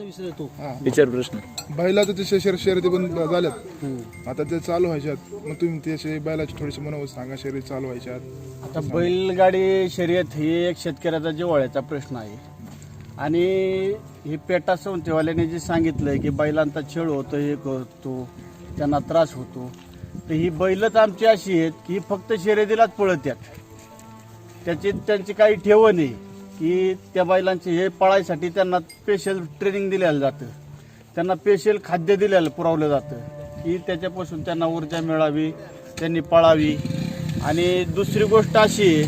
प्रश्न विचार प्रश्न. बैलाचं ते शर्यत शर्यती बंद झाल्यात. आता ते चालू व्हायच्यात. मग तुम्ही त्याचे बैलाची थोडीशी मनोवत सांगा शर्यत चालू व्हायच्यात. आता बैलगाडी शर्यत ही एक शेतकऱ्याचा जिव्हाळ्याचा प्रश्न आहे. आणि हे पेटा संस्थेवाल्याने जे सांगितलंय की बैलांचा छळ होतो हे करतो त्यांना त्रास होतो. तर ही बैलच आमची अशी आहेत की फक्त शर्यतीलाच पळत्यात. त्याची त्यांची काही ठेवण आहे. की त्या बैलांचे हे पळायसाठी त्यांना स्पेशल ट्रेनिंग दिलेलं जातं. त्यांना स्पेशल खाद्य दिलेलं पुरवलं जातं. की त्याच्यापासून त्यांना ऊर्जा मिळावी त्यांनी पळावी. आणि दुसरी गोष्ट अशी आहे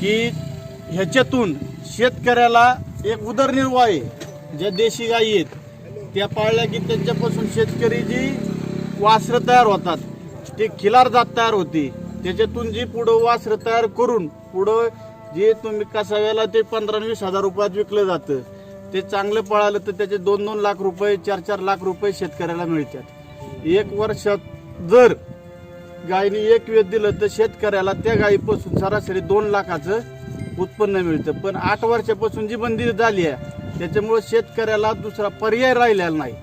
की ह्याच्यातून शेतकऱ्याला एक उदरनिर्वाह आहे. ज्या देशी गायी आहेत त्या पाळल्या की त्यांच्यापासून शेतकरी जी वासरं तयार होतात ते खिलार जात तयार होते. त्याच्यातून जी पुढं वासरं तयार करून पुढं जे तुम्ही कसाव्याला ते पंधरा वीस हजार रुपयात विकलं जातं ते चांगलं पळालं तर त्याचे दोन दोन लाख रुपये चार चार लाख रुपये शेतकऱ्याला मिळतात. एक वर्षात जर गायीने एक वेळ दिलं तर शेतकऱ्याला त्या गायीपासून सरासरी दोन लाखाचं उत्पन्न मिळतं. पण आठ वर्षापासून जी बंदी झाली आहे त्याच्यामुळे शेतकऱ्याला दुसरा पर्याय राहिलेला नाही.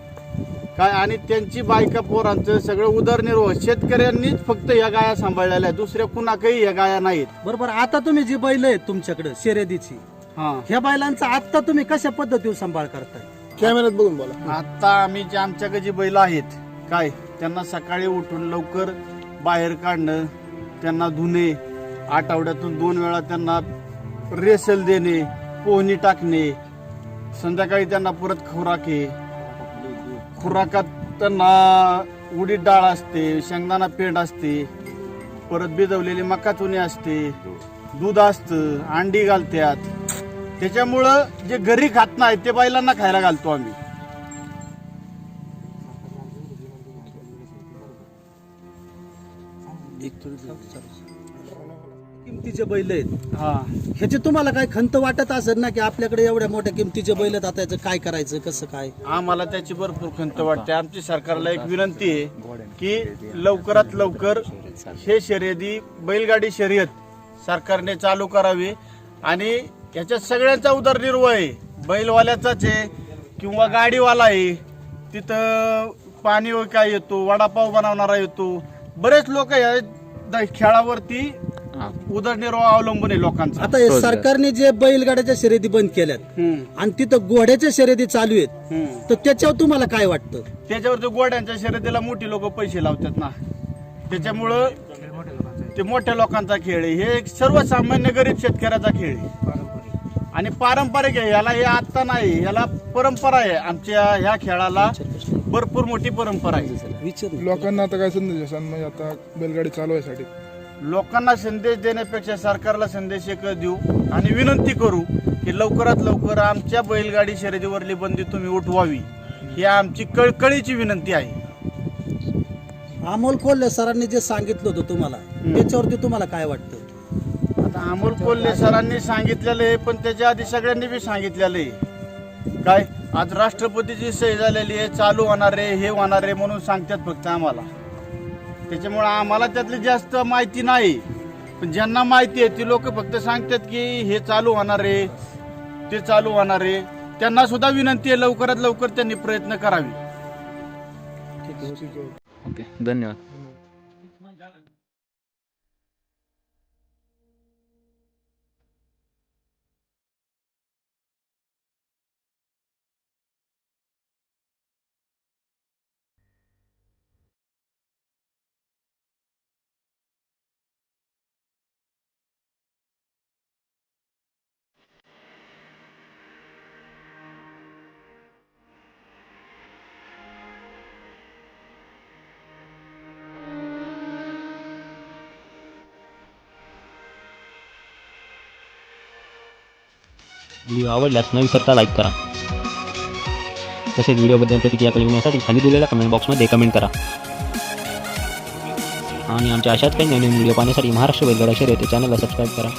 काय आणि त्यांची बायका पोरांचं सगळं उदरनिर्वाह. शेतकऱ्यांनीच फक्त या गाया सांभाळलेल्या आहेत. दुसऱ्या कुणाकही या गाया नाहीत. बरोबर आता तुम्ही जी बैल आहेत तुमच्याकडे शर्यतीची हा. ह्या बैलांचा आता तुम्ही कशा पद्धतीवर सांभाळ करताय? कॅमेऱ्यात बघून बोला. आता आम्ही जे आमच्याकडे जी बैल आहेत काय त्यांना सकाळी उठून लवकर बाहेर काढणं त्यांना धुणे आठवड्यातून दोन वेळा त्यांना रेसल देणे पोहणी टाकणे संध्याकाळी त्यांना परत खुराक आहे खुराकात त्यांना उडीद डाळ असते शेंगदाणा पेंड असते परत भिजवलेली मका चुनी असते दूध असतं अंडी घालतात. त्याच्यामुळं जे घरी खात नाही ते बैलांना खायला घालतो आम्ही. किमतीचे बैल आहेत. हा. ह्याची तुम्हाला काय खंत वाटत असेल ना की आपल्याकडे एवढ्या मोठ्या किमतीचे बैल आहेत आता याचं काय करायचं कसं काय? आम्हाला त्याची भरपूर खंत वाटते. आमची सरकारला एक विनंती आहे की लवकरात लवकर हे शर्यती बैलगाडी शर्यत सरकारने चालू करावी आणि याच्यात सगळ्यांचा उदरनिर्वाह आहे. बैलवाल्याचाच आहे किंवा गाडीवाला आहे. तिथं पाणी काय येतो वडापाव बनवणारा येतो. बरेच लोक या द- खेळावरती उदरनिर्वाह अवलंबून आहे लोकांचा. आता हे सरकारने जे बैलगाड्याच्या शर्यती बंद केल्यात हम्म, आणि तिथं घोड्याच्या शर्यती चालू आहेत हम्म. तर त्याच्यावर तुम्हाला काय वाटतं? त्याच्यावर ते गोड्यांच्या शर्यतीला मोठी लोक पैसे लावतात ना. त्याच्यामुळं ते मोठ्या लोकांचा खेळ आहे. हे एक सर्वसामान्य गरीब शेतकऱ्याचा खेळ आहे. आणि पारंपरिक आहे. याला हे आत्ता नाही. याला परंपरा आहे. आमच्या ह्या खेळाला भरपूर मोठी परंपरा आहे. विचार लोकांना आता काय संदेश असाल म्हणजे आता बैलगाडी चालवायसाठी लोकांना संदेश देण्यापेक्षा सरकारला संदेश एकच देऊ आणि विनंती करू की लवकरात लवकर आमच्या बैलगाडी शर्यतीवरली बंदी तुम्ही उठवावी. ही आमची कळकळीची विनंती आहे. अमोल कोल्हे सरांनी जे सांगितलं होतं तुम्हाला त्याच्यावरती तुम्हाला काय वाटतं? आता अमोल कोल्हे सरांनी सांगितलेलं आहे पण त्याच्या आधी सगळ्यांनी बी सांगितलेलं आहे. काय? आज राष्ट्रपतीची सही झालेली आहे चालू होणार आहे हे होणार आहे म्हणून सांगतात फक्त आम्हाला. त्याच्यामुळे आम्हाला त्यातली जास्त माहिती नाही. पण ज्यांना माहिती आहे ती लोक फक्त सांगतात की हे चालू होणार आहे ते चालू होणार आहे. त्यांना सुद्धा विनंती आहे लवकरात लवकर त्यांनी प्रयत्न करावे. ओके धन्यवाद. व्हिडिओ आवडल्यास न विसरता लाईक करा. तसेच व्हिडिओबद्दल प्रतिक्रिया कळविण्यासाठी खाली दिलेल्या कमेंट बॉक्समध्ये कमेंट करा. आणि आमच्या अशाच काही नवीन व्हिडिओ पाहण्यासाठी महाराष्ट्र बैलगाडा शर्यत चॅनलला सबस्क्राईब करा.